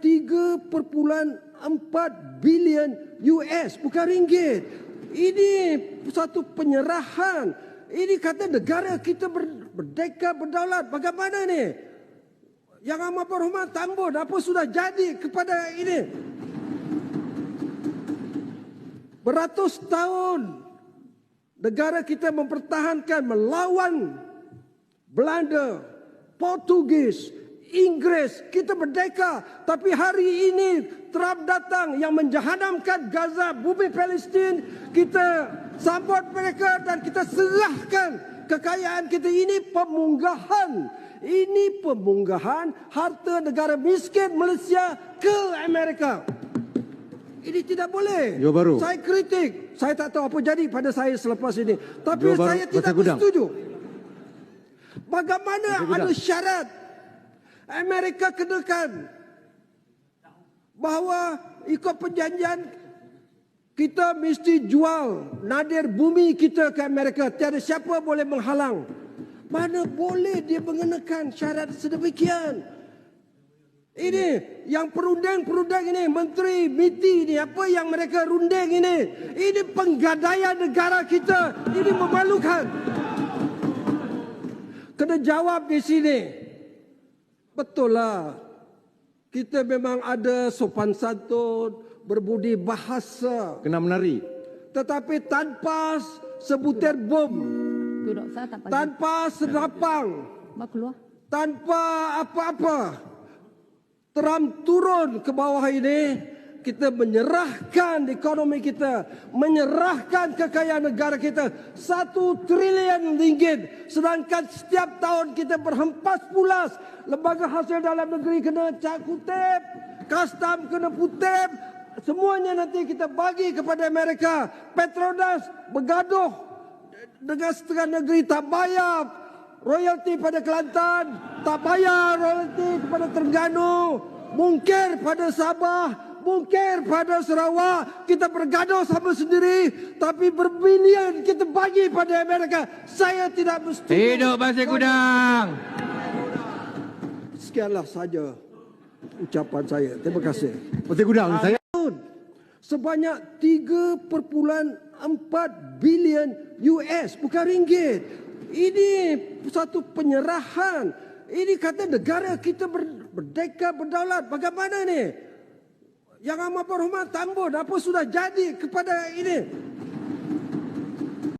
3.4 bilion US bukan ringgit. Ini satu penyerahan. Ini kata negara kita ber- berdeka berdaulat. Bagaimana ni? Yang amat berhormat Tambun apa sudah jadi kepada ini? Beratus tahun negara kita mempertahankan melawan Belanda, Portugis, Inggris, kita merdeka. Tapi hari ini Trump datang yang menjahadamkan Gaza, bumi Palestin. Kita sambut mereka dan kita serahkan kekayaan kita. Ini pemunggahan. Ini pemunggahan harta negara miskin Malaysia ke Amerika. Ini tidak boleh. Jawa Baru. Saya kritik. Saya tak tahu apa jadi pada saya selepas ini. Tapi Baru, saya tidak bersetuju. Bagaimana ada syarat Amerika kenakan bahawa ikut perjanjian kita mesti jual nadir bumi kita ke Amerika. Tiada siapa boleh menghalang. Mana boleh dia mengenakan syarat sedemikian. Ini yang perunding-perunding ini, menteri MITI ini, apa yang mereka runding ini. Ini penggadaian negara kita. Ini memalukan. Kena jawab di sini. Betul lah. Kita memang ada sopan santun, berbudi bahasa. Kena menari. Tetapi tanpa sebutir bom, tanpa serapang, Mak keluar. tanpa apa-apa. Trump turun ke bawah ini, kita menyerahkan ekonomi kita, menyerahkan kekayaan negara kita satu trilion ringgit. Sedangkan setiap tahun kita berhempas pulas. Lembaga hasil dalam negeri kena cak kutip, custom kena kutip. Semuanya nanti kita bagi kepada Amerika. Petronas bergaduh dengan setengah negeri tak bayar royalti pada Kelantan, tak bayar royalti kepada Terengganu, mungkir pada Sabah, mungkir pada Sarawak, kita bergaduh sama sendiri, tapi berbilion kita bagi pada Amerika. Saya tidak bersetuju. Hidup Pasir Gudang. Sekianlah saja ucapan saya. Terima kasih. Pasir Gudang, saya sebanyak 3.4 bilion US bukan ringgit. Ini satu penyerahan. Ini kata negara kita ber- berdeka berdaulat. Bagaimana ni? Yang amat berhormat Tambun apa sudah jadi kepada ini?